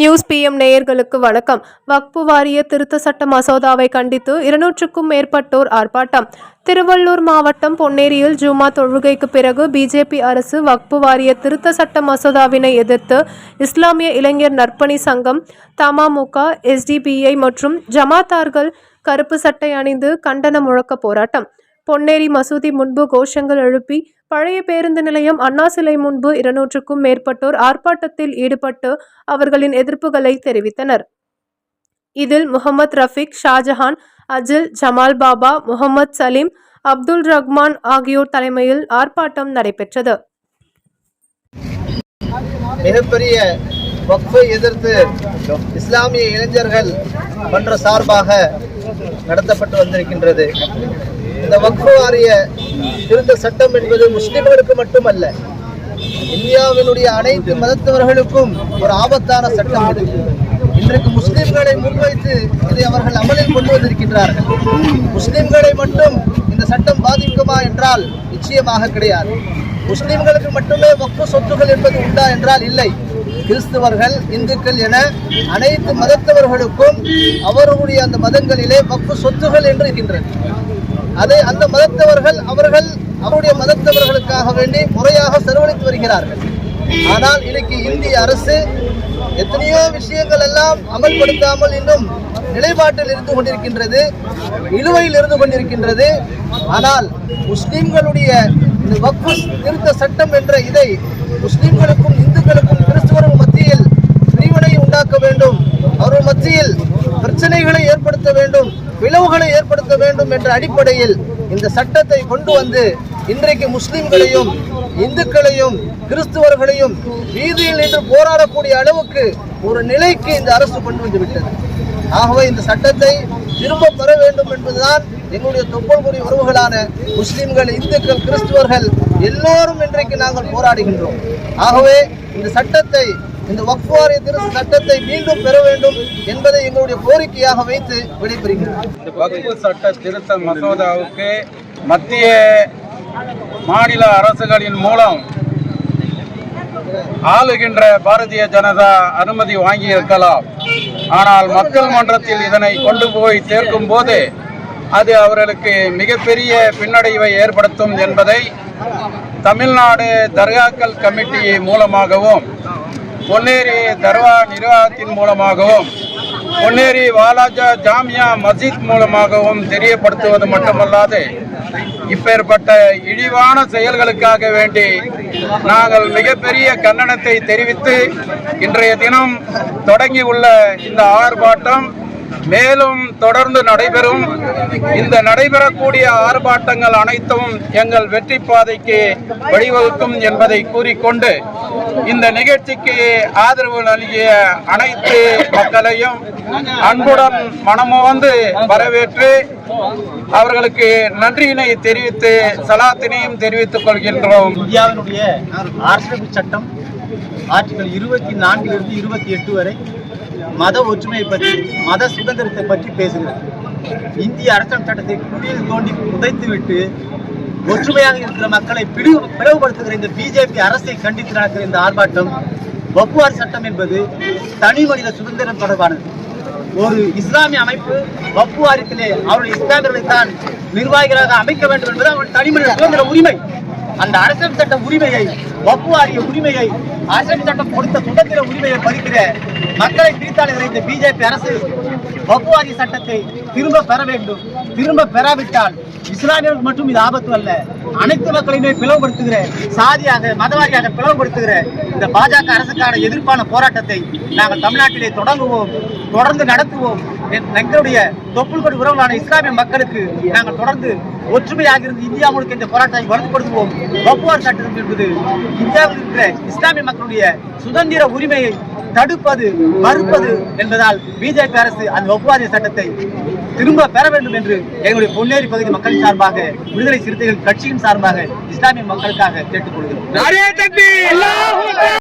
News PM நேயர்களுக்கு வணக்கம். வக்பு வாரிய திருத்த சட்ட மசோதாவை கண்டித்து இருநூற்றுக்கும் மேற்பட்டோர் ஆர்ப்பாட்டம். திருவள்ளூர் மாவட்டம் பொன்னேரியில் ஜுமா தொழுகைக்கு பிறகு பிஜேபி அரசு வக்பு வாரிய திருத்த சட்ட மசோதாவினை எதிர்த்து இஸ்லாமிய இளைஞர் நற்பணி சங்கம் தமாமுக எஸ்டிபிஐ மற்றும் ஜமாத்தார்கள் கருப்பு சட்டை அணிந்து கண்டன முழக்க போராட்டம். பொன்னேரி மசூதி முன்பு கோஷங்கள் எழுப்பி பழைய பேருந்து நிலையம் அண்ணா சிலை முன்பு இருநூற்றுக்கும் மேற்பட்டோர் ஆர்ப்பாட்டத்தில் ஈடுபட்டு அவர்களின் எதிர்ப்புகளை தெரிவித்தனர். இதில் முகமது ரஃபீக் ஷாஜஹான் அஜில் ஜமால் பாபா முகமது சலீம் அப்துல் ரஹ்மான் ஆகியோர் தலைமையில் ஆர்ப்பாட்டம் நடைபெற்றது. மிகப்பெரிய வக்ஃபை எதிர்த்து இஸ்லாமிய இளைஞர்கள் மன்ற சார்பாக நடத்தப்பட்டு வந்திருக்கின்றது. இந்த வக்ஃபு வாரிய திருத்த சட்டம் என்பது முஸ்லிம்களுக்கு மட்டுமல்ல இந்தியாவினுடைய அனைத்து மதத்தவர்களுக்கும் ஒரு ஆபத்தான சட்டம் இது. இன்றைக்கு முஸ்லிம்களை முன்வைத்து இதை அவர்கள் அமலில் கொண்டு வந்திருக்கின்றார்கள். முஸ்லிம்களை மட்டும் இந்த சட்டம் பாதிக்குமா என்றால் நிச்சயமாக கிடையாது. முஸ்லிம்களுக்கு மட்டுமே வக்ஃபு சொத்துகள் என்பது உண்டா என்றால் இல்லை. கிறிஸ்தவர்கள் இந்துக்கள் என அனைத்து மதத்தவர்களுக்கும் அவர்களுடைய அந்த மதங்களிலே வக்ஃபு சொத்துகள் என்று இருக்கின்றது அதை அந்த மதத்தவர்கள் அவர்கள் அவருடைய மதத்தவர்களுக்காக வேண்டி முறையாக செலவழித்து வருகிறார்கள். ஆனால் இன்னைக்கு இந்திய அரசு எத்தனையோ விஷயங்கள் எல்லாம் அமல்படுத்தாமல் இன்னும் நிலைப்பாட்டில் இருந்து கொண்டிருக்கின்றது நிலுவையில் இருந்து கொண்டிருக்கின்றது. ஆனால் முஸ்லிம்களுடைய வக்ஃபு திருத்த சட்டம் என்ற இதை முஸ்லிம்களுக்கும் இந்துக்களுக்கும் கிறிஸ்துவர்கள் மத்தியில் பிரிவினை உண்டாக்க வேண்டும். அவர்கள் மத்தியில் பிரச்சனைகளை ஏற்படுத்த வேண்டும். பிளவுகளை ஏற்படுத்த வேண்டும் என்ற அடிப்படையில் இந்த சட்டத்தை கொண்டு வந்து இன்றைக்கு முஸ்லிம்களையும் இந்துக்களையும் கிறிஸ்துவர்களையும் வீதியில் நின்று போராடக்கூடிய அளவுக்கு ஒரு நிலைக்கு இந்த அரசு கொண்டு வந்து விட்டது. ஆகவே இந்த சட்டத்தை திரும்ப பெற வேண்டும் என்பதுதான் எங்களுடைய தொப்பல்குடி உறவுகளான முஸ்லிம்கள் இந்துக்கள் கிறிஸ்துவர்கள் எல்லோரும் இன்றைக்கு நாங்கள் போராடுகின்றோம். ஆகவே இந்த சட்டத்தை இந்த வக்ஃப் வாரிய திருத்த சட்டத்தை மீண்டும் பெற வேண்டும் என்பதை எங்களுடைய கோரிக்கையாக வைத்து விடைபெறுகிறோம். வக்ஃபு சட்ட திருத்த மசோதாவுக்கு மத்திய மாநில அரசுகளின் மூலம் ஆளுகின்ற பாரதிய ஜனதா அனுமதி வாங்கி இருக்கலாம் ஆனால் மக்கள் மன்றத்தில் இதனை கொண்டு போய் சேர்க்கும் போது அது அவர்களுக்கு மிகப்பெரிய பின்னடைவை ஏற்படுத்தும் என்பதை தமிழ்நாடு தர்காக்கள் கமிட்டி மூலமாகவும் பொன்னேரி தர்வா நிர்வாகத்தின் மூலமாகவும் பொன்னேரி வாலாஜா ஜாமியா மஸ்ஜித் மூலமாகவும் தெரியப்படுத்துவது மட்டுமல்லாது இப்பேற்பட்ட இழிவான செயல்களுக்காக வேண்டி நாங்கள் மிகப்பெரிய கண்டனத்தை தெரிவித்து இன்றைய தினம் தொடங்கியுள்ள இந்த ஆர்ப்பாட்டம் மேலும் தொடர்ந்து நடைபெறும் இந்த நடைபெறக்கூடிய ஆர்ப்பாட்டங்கள் அனைத்தும் எங்கள் வெற்றி பாதைக்கு வழிவகுக்கும் என்பதை கூறிக்கொண்டு இந்த நிகழ்ச்சிக்கு ஆதரவு நல்கிய அனைத்து மக்களையும் அன்புடன் மனமோந்து வரவேற்று அவர்களுக்கு நன்றியினை தெரிவித்து சலாத்தினையும் தெரிவித்துக் கொள்கின்றோம். இந்தியாவினுடைய அரசியலமைப்பு சட்டம் ஆர்டிகல் இருபத்தி நான்கிலிருந்து இருபத்தி எட்டு வரை மத ஒற்றுமையை பற்றி மத சுதந்திரத்தை பற்றி பேசுகிறது. இந்திய அரசியல் சட்டத்தை குடியில் தோண்டி புதைத்துவிட்டு ஒற்றுமையாக இருக்கிற மக்களை பிடிவு பிளவுபடுத்துகிற இந்த பிஜேபி அரசை கண்டித்து நடக்கிற இந்த ஆர்ப்பாட்டம் வப்புவாரி சட்டம் என்பது தனி மனித சுதந்திரம் தொடர்பானது. ஒரு இஸ்லாமிய அமைப்பு வப்புவாரத்திலே அவருடைய இஸ்லாமியர்களை தான் நிர்வாகிகளாக அமைக்க வேண்டும் என்பது அவர்கள் தனிமனித சுதந்திர உரிமை. அந்த அரசியல் சட்ட உரிமையை வப்புவாரிய உரிமையை அரசியல் சட்டம் கொடுத்த சுதந்திர உரிமையை பறிக்கிற மக்களை பிரித்தாளுகிற இந்த பிஜேபி அரசு வப்புவாரிய சட்டத்தை திரும்ப பெற வேண்டும். திரும்ப பெறாவிட்டால் இஸ்லாமியர்கள் மட்டும் இது ஆபத்து அல்ல. அனைத்து மக்களையுமே பிளவுபடுத்துகிற சாதியாக மதவாரியாக பிளவுபடுத்துகிற இந்த பாஜக அரசுக்கான எதிர்ப்பான போராட்டத்தை நாங்கள் தமிழ்நாட்டிலே தொடங்குவோம் தொடர்ந்து நடத்துவோம். எங்களுடைய தொப்புள்கொடி உறவுகளான இஸ்லாமிய மக்களுக்கு நாங்கள் தொடர்ந்து ஒற்றுமையாக இருந்து இந்தியா முழுக்க இந்த போராட்டத்தை வலுப்படுத்துவோம். வப்புவார் சட்டம் என்பது இந்தியாவில் இருக்கிற இஸ்லாமிய மக்களுடைய சுதந்திர உரிமையை தடுப்பது மறுப்பது என்பதால் பிஜேபி அரசு அந்த ஒப்புவாரிய சட்டத்தை திரும்ப பெற வேண்டும் என்று எங்களுடைய பொன்னேரி பகுதி மக்களின் சார்பாக விடுதலை சிறுத்தைகள் கட்சியின் சார்பாக இஸ்லாமிய மக்களுக்காக கேட்டுக்கொள்கிறோம்.